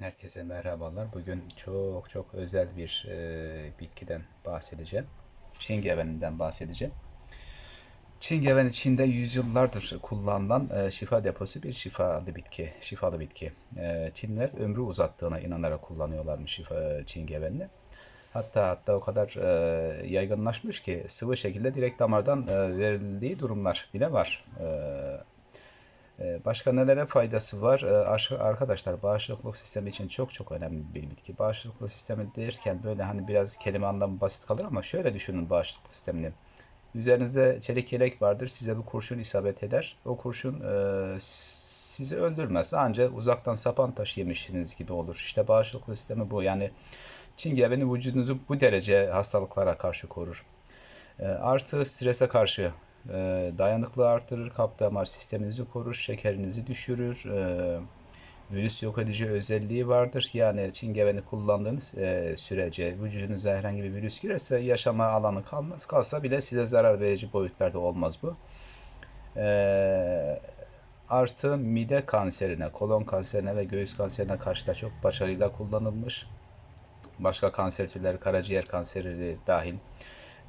Herkese merhabalar. Bugün çok çok özel bir e, bitkiden bahsedeceğim. Çingeveninden bahsedeceğim. Çingeven içinde yüzyıllardır kullanılan e, şifa deposu bir şifalı bitki. Şifalı bitki. E, Çinler ömrü uzattığına inanarak kullanıyorlarmış şifa, çingevenini. Hatta hatta o kadar e, yaygınlaşmış ki sıvı şekilde direkt damardan e, verildiği durumlar bile var. E, Başka nelere faydası var? Ee, aş- Arkadaşlar bağışıklık sistemi için çok çok önemli bir bitki. Bağışıklık sistemi derken böyle hani biraz kelime anlamı basit kalır ama şöyle düşünün bağışıklık sistemini. Üzerinizde çelik yelek vardır. Size bir kurşun isabet eder. O kurşun e, sizi öldürmez. Ancak uzaktan sapan taş yemişsiniz gibi olur. İşte bağışıklık sistemi bu. Yani çingeveni vücudunuzu bu derece hastalıklara karşı korur. E, artı strese karşı e, dayanıklığı artırır, kalp damar sisteminizi korur, şekerinizi düşürür, e, virüs yok edici özelliği vardır. Yani çingeveni kullandığınız e, sürece vücudunuza herhangi bir virüs girerse yaşama alanı kalmaz. Kalsa bile size zarar verici boyutlarda olmaz bu. E, artı mide kanserine, kolon kanserine ve göğüs kanserine karşı da çok başarıyla kullanılmış. Başka kanser türleri, karaciğer kanseri dahil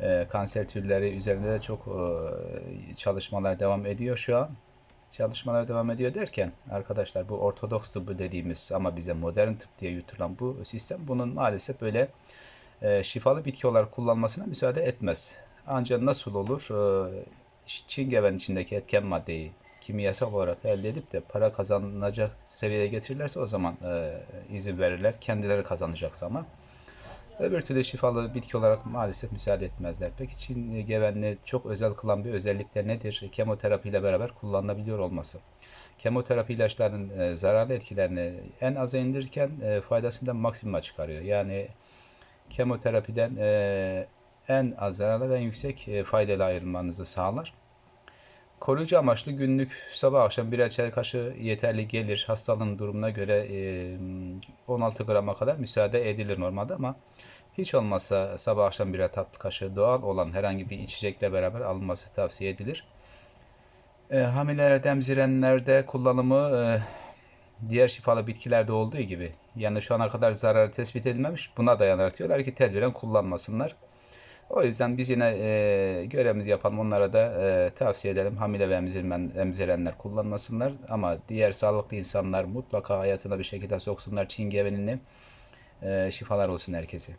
e, kanser türleri üzerinde de çok e, çalışmalar devam ediyor şu an. Çalışmalar devam ediyor derken arkadaşlar bu ortodoks tıbbı dediğimiz ama bize modern tıp diye yutulan bu sistem bunun maalesef böyle e, şifalı bitki olarak kullanmasına müsaade etmez. Ancak nasıl olur? E, çingeven içindeki etken maddeyi kimyasal olarak elde edip de para kazanılacak seviyeye getirirlerse o zaman e, izin verirler. Kendileri kazanacaksa ama. Öbür türlü şifalı bitki olarak maalesef müsaade etmezler. Peki Çin gevenliği çok özel kılan bir özellikler nedir? Kemoterapi ile beraber kullanılabiliyor olması. Kemoterapi ilaçlarının e, zararlı etkilerini en aza indirirken e, faydasından maksimuma çıkarıyor. Yani kemoterapiden e, en az zararlı ve en yüksek e, faydalı ayrılmanızı sağlar. Koruyucu amaçlı günlük sabah akşam birer çay kaşığı yeterli gelir. Hastalığın durumuna göre e, 16 grama kadar müsaade edilir normalde ama hiç olmazsa sabah akşam birer tatlı kaşığı doğal olan herhangi bir içecekle beraber alınması tavsiye edilir. E, hamilelerde, emzirenlerde kullanımı diğer şifalı bitkilerde olduğu gibi yani şu ana kadar zararı tespit edilmemiş buna dayanarak diyorlar ki tedbiren kullanmasınlar. O yüzden biz yine e, görevimizi yapalım. Onlara da e, tavsiye edelim. Hamile ve emzirmen, emzirenler kullanmasınlar. Ama diğer sağlıklı insanlar mutlaka hayatına bir şekilde soksunlar çingevenini. E, şifalar olsun herkese.